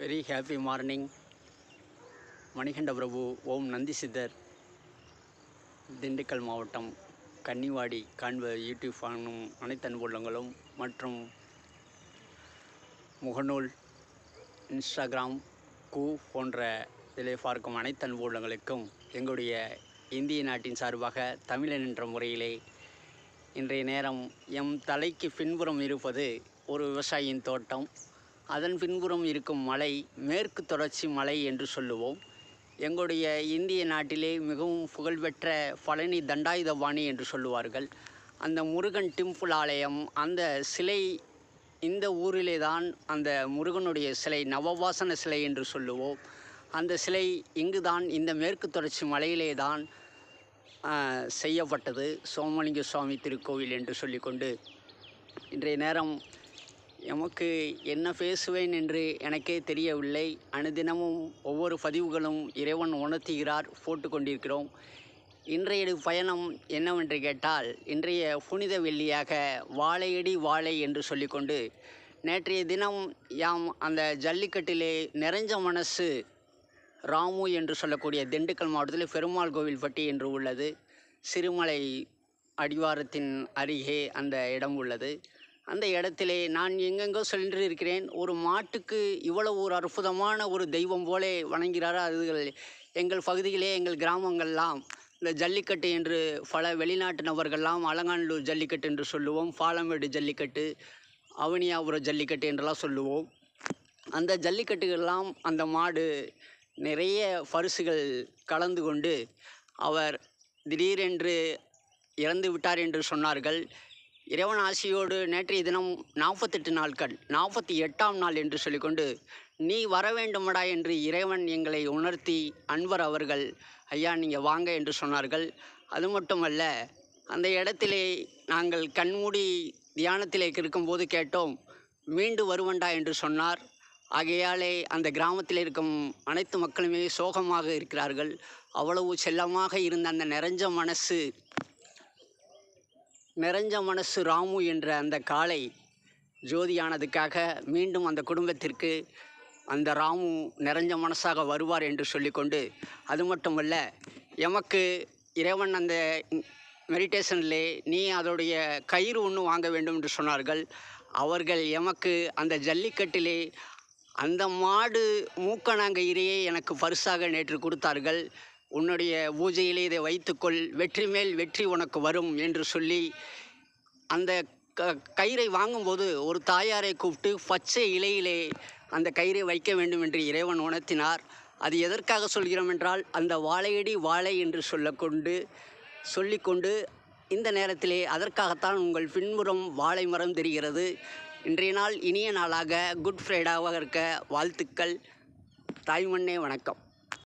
Very happy morning Manikanda Prabhu ஓம் நந்தி சித்தர் திண்டுக்கல் மாவட்டம் Kannivadi காண்ப YouTube காணும் அனைத்து அன்புள்ளங்களும் மற்றும் முகநூல் இன்ஸ்டாகிராம் கூ போன்ற இதில் பார்க்கும் அனைத்து அன்புள்ளங்களுக்கும் எங்களுடைய இந்திய நாட்டின் சார்பாக தமிழன் என்ற முறையிலே இன்றைய நேரம் எம் தலைக்கு பின்புறம் இருப்பது ஒரு விவசாயியின் தோட்டம். அதன் பின்புறம் இருக்கும் மலை மேற்கு தொடர்ச்சி மலை என்று சொல்லுவோம். எங்களுடைய இந்திய நாட்டிலே மிகவும் புகழ்பெற்ற பழனி தண்டாயுதபாணி என்று சொல்லுவார்கள். அந்த முருகன் டிம்பிள் ஆலயம் அந்த சிலை இந்த ஊரிலே தான் அந்த முருகனுடைய சிலை நவவாசன சிலை என்று சொல்லுவோம். அந்த சிலை இங்கு தான் இந்த மேற்கு தொடர்ச்சி மலையிலே தான் செய்யப்பட்டது. சோமலிங்க சுவாமி திருக்கோவில் என்று சொல்லிக்கொண்டு இன்றைய நேரம் எமக்கு என்ன பேசுவேன் என்று எனக்கே தெரியவில்லை. அனுதினமும் ஒவ்வொரு பதிவுகளும் இறைவன் உணர்த்துகிறார் போட்டு கொண்டிருக்கிறோம். இன்றைய பயணம் என்னவென்று கேட்டால் இன்றைய புனித வெள்ளியாக வாழையடி வாழை என்று சொல்லிக்கொண்டு நேற்றைய தினம் யாம் அந்த ஜல்லிக்கட்டிலே நிறைஞ்ச மனசு ராமு என்று சொல்லக்கூடிய திண்டுக்கல் மாவட்டத்தில் பெருமாள் கோவில்பட்டி என்று உள்ளது. சிறுமலை அடிவாரத்தின் அருகே அந்த இடம் உள்ளது. அந்த இடத்திலே நான் எங்கெங்கோ சென்று இருக்கிறேன் ஒரு மாட்டுக்கு இவ்வளவு ஒரு அற்புதமான ஒரு தெய்வம் போலே வணங்குகிறாரோ? அதுகள் எங்கள் பகுதியிலே எங்கள் கிராமங்கள்லாம். இந்த ஜல்லிக்கட்டு என்று பல வெளிநாட்டு நபர்கள்லாம் அலங்காநல்லூர் ஜல்லிக்கட்டு என்று சொல்லுவோம். பாலமேடு ஜல்லிக்கட்டு அவனியாபுரம் ஜல்லிக்கட்டு என்றெல்லாம் சொல்லுவோம். அந்த ஜல்லிக்கட்டுகள்லாம் அந்த மாடு நிறைய பரிசுகள் கலந்து கொண்டு அவர் திடீரென்று இறந்து விட்டார் என்று சொன்னார்கள். இறைவன் ஆசியோடு நேற்றைய தினம் நாற்பத்தெட்டு நாட்கள் நாற்பத்தி எட்டாம் நாள் என்று சொல்லிக்கொண்டு நீ வர வேண்டுமடா என்று இறைவன் எங்களை உணர்த்தி அன்பர் அவர்கள் ஐயா நீங்கள் வாங்க என்று சொன்னார்கள். அது மட்டுமல்ல அந்த இடத்திலே நாங்கள் கண்மூடி தியானத்திலே இருக்கும்போது கேட்டோம் மீண்டு வருவண்டா என்று சொன்னார். ஆகையாலே அந்த கிராமத்தில் இருக்கும் அனைத்து மக்களுமே சோகமாக இருக்கிறார்கள். அவ்வளவு செல்லமாக இருந்த அந்த நிறைஞ்ச மனசு நிறைஞ்ச மனசு ராமு என்ற அந்த காளை ஜோதியானதுக்காக மீண்டும் அந்த குடும்பத்திற்கு அந்த ராமு நிறைஞ்ச மனசாக வருவார் என்று சொல்லிக்கொண்டு அது மட்டுமல்ல எமக்கு இறைவன் அந்த மெடிடேஷனில் நீ அதோடைய கயிறு ஒன்று வாங்க வேண்டும் என்று சொன்னார்கள். அவர்கள் எமக்கு அந்த ஜல்லிக்கட்டிலே அந்த மாடு மூக்கணாங்கயிறையே எனக்கு பரிசாக நேற்று கொடுத்தார்கள். உன்னுடைய பூஜையிலே இதை வைத்துக்கொள். வெற்றி மேல் வெற்றி உனக்கு வரும் என்று சொல்லி அந்த க கயிறை வாங்கும்போது ஒரு தாயாரை கூப்பிட்டு பச்சை இலையிலே அந்த கயிறை வைக்க வேண்டும் என்று இறைவன் உணர்த்தினார். அது எதற்காக சொல்கிறோம் என்றால் அந்த வாழையடி வாழை என்று சொல்லக்கொண்டு சொல்லிக்கொண்டு இந்த நேரத்திலே அதற்காகத்தான் உங்கள் பின்புறம் வாழை மரம் தெரிகிறது. இன்றைய நாள் இனிய நாளாக. குட் ஃப்ரைடாவாக இருக்க. வாழ்த்துக்கள். தாய்மண்ணே வணக்கம்.